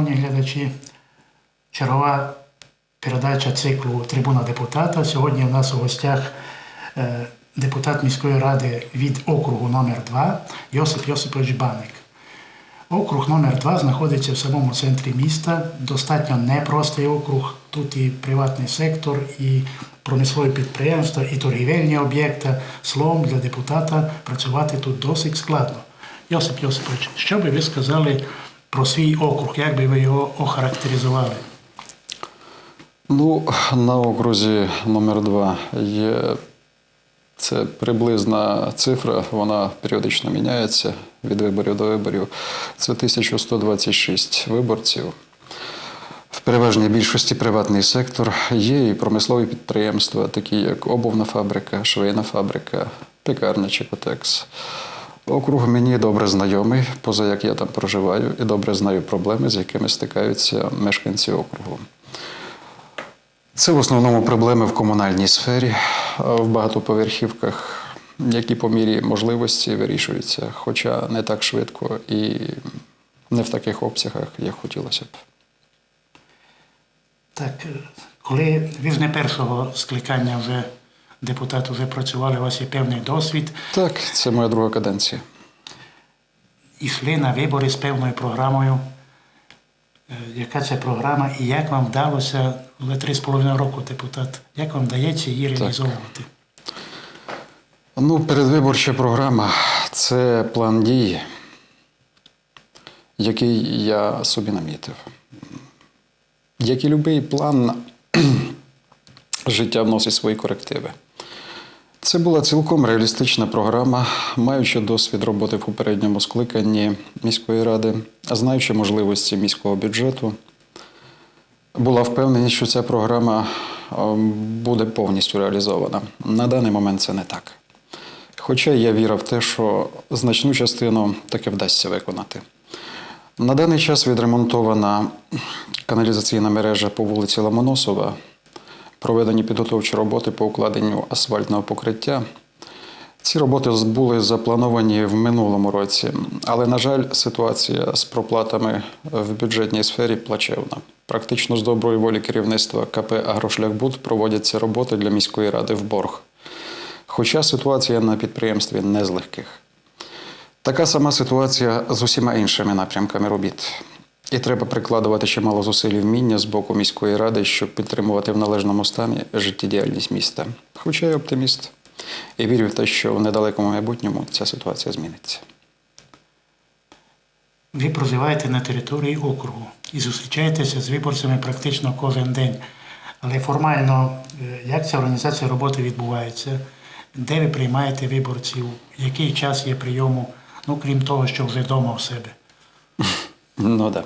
шановні глядачі, чергова передача циклу Трибуна депутата. Сьогодні у нас у гостях е, депутат міської ради від округу номер 2 Йосип Йосипович Баник. Округ номер 2 знаходиться в самому центрі міста. Достатньо непростий округ. Тут і приватний сектор, і промислові підприємства, і торгівельні об'єкти. Словом, для депутата працювати тут досить складно. Йосип Йосипович, що би ви сказали про свій округ? Як би ви його охарактеризували? Ну, на окрузі номер 2 є це приблизна цифра, вона періодично міняється від виборів до виборів. Це 1126 виборців. В переважній більшості приватний сектор є і промислові підприємства, такі як обувна фабрика, швейна фабрика, пекарня Чекотекс. Округ мені добре знайомий, поза як я там проживаю, і добре знаю проблеми, з якими стикаються мешканці округу. Це в основному проблеми в комунальній сфері, в багатоповерхівках, які по мірі можливості вирішуються, хоча не так швидко і не в таких обсягах, як хотілося б. Так, е, коли ви ж не першого скликання вже депутат вже працювали, у вас є певний досвід, Так, це моя друга каденція. йшли на вибори з певною програмою. Е, Яка це програма і як вам вдалося вже три з половиною року депутат? Як вам вдається її реалізовувати? Ну, передвиборча програма це план дій, який я собі намітив. Як і будь-який план, життя вносить свої корективи. Це була цілком реалістична програма, маючи досвід роботи в попередньому скликанні міської ради, знаючи можливості міського бюджету, була впевненість, що ця програма е, буде повністю реалізована. На даний момент це не так. Хоча я вірив в те, що значну частину таки вдасться виконати. На даний час відремонтована каналізаційна мережа по вулиці Ломоносова, проведені підготовчі роботи по укладенню асфальтного покриття. Ці роботи були заплановані в минулому році, але, на жаль, ситуація з проплатами в бюджетній сфері плачевна. Практично з доброї волі керівництва КП «Агрошляхбуд» проводяться роботи для міської ради в борг. Хоча ситуація на підприємстві не з легких. Така сама ситуація з усіма іншими напрямками робіт. І треба прикладувати чимало зусиль і вміння з боку міської ради, щоб підтримувати в належному стані життєдіяльність міста. Хоча я оптиміст і вірю в те, що в недалекому майбутньому ця ситуація зміниться. Ви проживаєте на території округу і зустрічаєтеся з виборцями практично кожен день. Але формально, е, як ця організація роботи відбувається, де ви приймаєте виборців, який час є прийому, ну крім того, що вже вдома в себе. Ну так.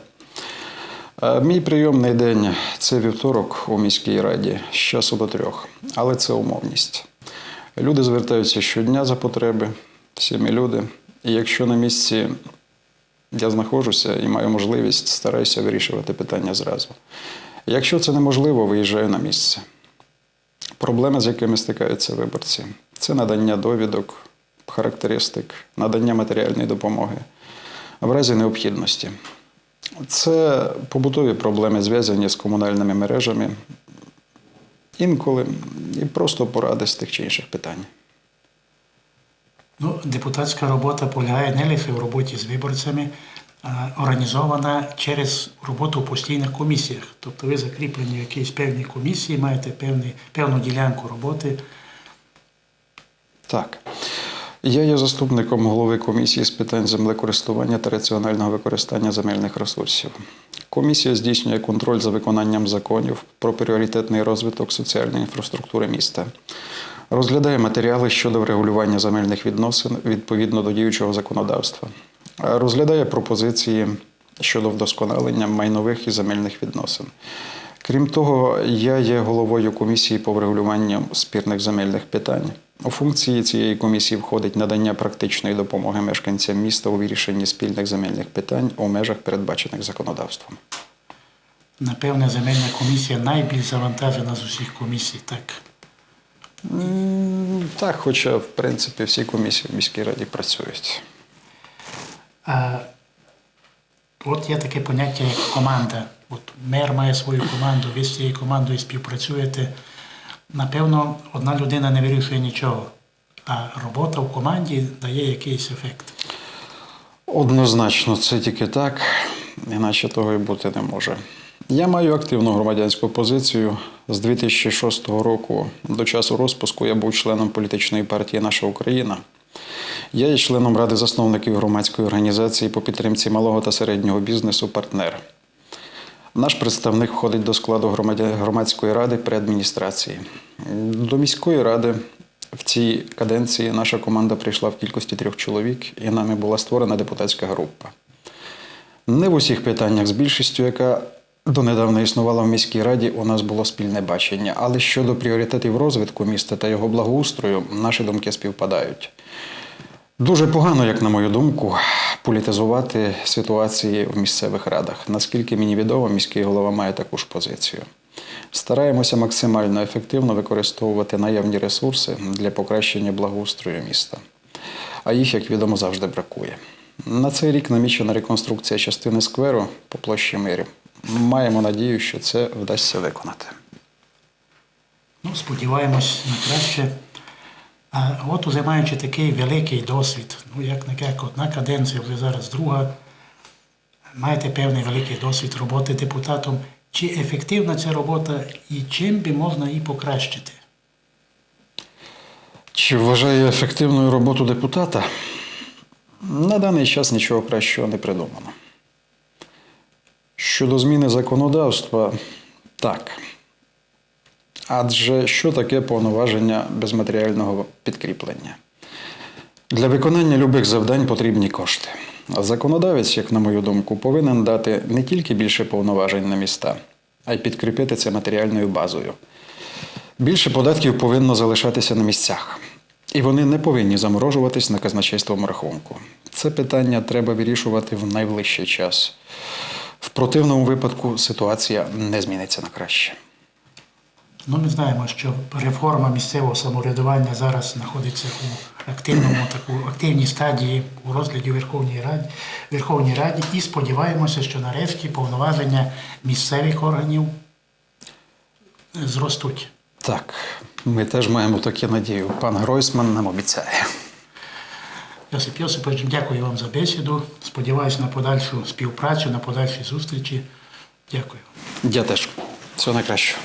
Да. Мій прийомний день це вівторок у міській раді з часу до трьох, але це умовність. Люди звертаються щодня за потреби, всі ми люди. І якщо на місці я знаходжуся і маю можливість, стараюся вирішувати питання зразу. Якщо це неможливо, виїжджаю на місце. Проблеми, з якими стикаються виборці, це надання довідок, характеристик, надання матеріальної допомоги в разі необхідності. Це побутові проблеми, зв'язані з комунальними мережами, інколи і просто поради з тих чи інших питань. Ну, депутатська робота полягає не лише в роботі з виборцями, а організована через роботу в постійних комісіях. Тобто ви закріплені в якійсь певній комісії, маєте певний, певну ділянку роботи. Так. Я є заступником голови комісії з питань землекористування та раціонального використання земельних ресурсів. Комісія здійснює контроль за виконанням законів про пріоритетний розвиток соціальної інфраструктури міста. Розглядає матеріали щодо врегулювання земельних відносин відповідно до діючого законодавства. Розглядає пропозиції щодо вдосконалення майнових і земельних відносин. Крім того, я є головою комісії по врегулюванню спірних земельних питань. У функції цієї комісії входить надання практичної допомоги мешканцям міста у вирішенні спільних земельних питань у межах, передбачених законодавством. Напевне, земельна комісія найбільш завантажена з усіх комісій, так. М, Так, хоча, в принципі, всі комісії в міській раді працюють. А От є таке поняття як команда. От мер має свою команду, ви з цією командою співпрацюєте. Напевно, одна людина не вирішує нічого, а робота в команді дає якийсь ефект. Однозначно, це тільки так, іначе того і бути не може. Я маю активну громадянську позицію. З 2006 року до часу розпуску я був членом політичної партії Наша Україна. Я є членом Ради засновників громадської організації по підтримці малого та середнього бізнесу партнер. Наш представник входить до складу громадської ради при адміністрації. До міської ради в цій каденції наша команда прийшла в кількості трьох чоловік, і нами була створена депутатська група. Не в усіх питаннях з більшістю, яка донедавна існувала в міській раді, у нас було спільне бачення. Але щодо пріоритетів розвитку міста та його благоустрою, наші думки співпадають. Дуже погано, як на мою думку, політизувати ситуації в місцевих радах. Наскільки мені відомо, міський голова має таку ж позицію. Стараємося максимально ефективно використовувати наявні ресурси для покращення благоустрою міста. А їх, як відомо, завжди бракує. На цей рік намічена реконструкція частини скверу по площі Мирів. Маємо надію, що це вдасться виконати. Ну, сподіваємось на краще. А от уже маючи такий великий досвід, ну як не як одна каденція, вже зараз друга, маєте певний великий досвід роботи депутатом. Чи ефективна ця робота і чим би можна її покращити? Чи вважаю ефективною роботу депутата? На даний час нічого кращого не придумано. Щодо зміни законодавства, так. Адже що таке повноваження без матеріального підкріплення? Для виконання любих завдань потрібні кошти. Законодавець, як на мою думку, повинен дати не тільки більше повноважень на міста, а й підкріпити це матеріальною базою. Більше податків повинно залишатися на місцях, і вони не повинні заморожуватись на казначействовому рахунку. Це питання треба вирішувати в найближчий час. В противному випадку ситуація не зміниться на краще. Ну, ми знаємо, що реформа місцевого самоврядування зараз знаходиться у активному таку активній стадії у розгляді Верховній Раді, Верховній Раді і сподіваємося, що нарешті повноваження місцевих органів зростуть. Так, ми теж маємо таку надію. Пан Гройсман нам обіцяє. Йосип Йосипович, дякую вам за бесіду. Сподіваюся на подальшу співпрацю, на подальші зустрічі. Дякую. Я теж. Всього найкращого.